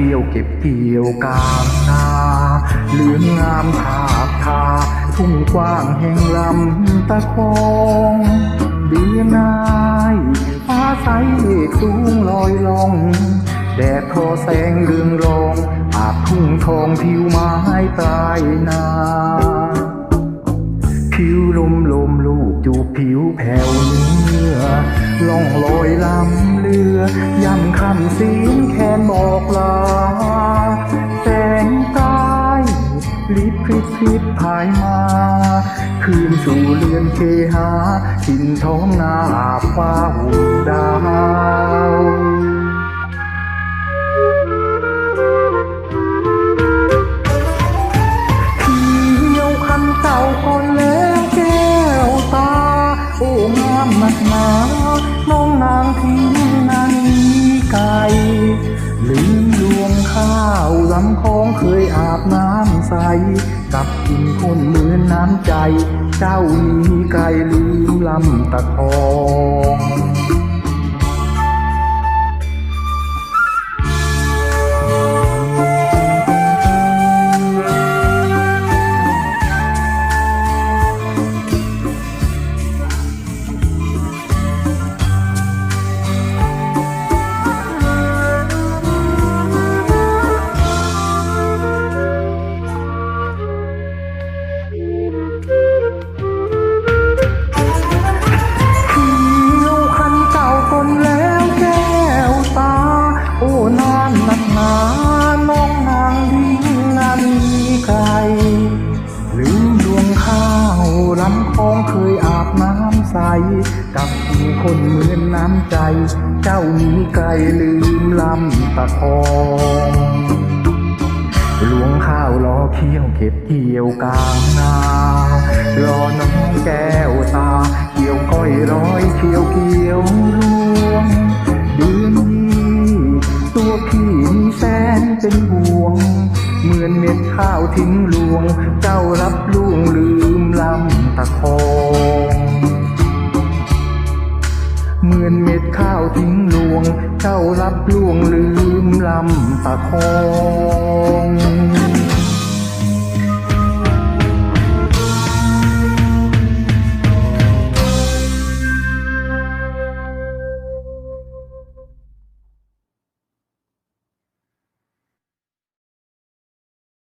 เที่ยวเก็บเกี่ยวกางนาเหลืองงามผากทาทุ่งกว้างแห่งลำตะคองดีนายฟ้าใสเมฆสูงลอยลองแดดทอแสงเรืองรองอาบทุ่งทองผิวไม้ปลายนาผิวลมลมลูกจูบผิวแผ่วเนื้อล่องลอยลำเรือ ย่ำคำเสียงแคนบอกลา บพริบพริบภายมา คืนสู่เรือนเคหาทินท้องนาฟ้าหุ่นดาวเที่ยวคันเต่าก่อนแล้วแก้วตา โอ้งามหนักหนาน้องนางทิ้ ข้าวลำคองเคยอาบน้ำใส กับกินคนเหมือนน้ำใจ เจ้านี้ไก่ลืมลำตะคอง กับคนเหมือนน้ำใจ เจ้านี้ไกลลืมลำตะคองหลวงข้าวรอเคี้ยวเก็บเกี่ยวกลางนารอน้องแก้วตา เกี่ยวก้อยร้อยเคี้ยวเกี่ยวรวงเดือนยี่ตัวพี่มีแสนเป็นห่วง เหมือนเม็ดข้าวทิ้งลวง เจ้ารับล่วงลืมลำตะคอง เหมือนเม็ดข้าวทิ้งลวง เจ้ารับล่วงลืมลำตะคอง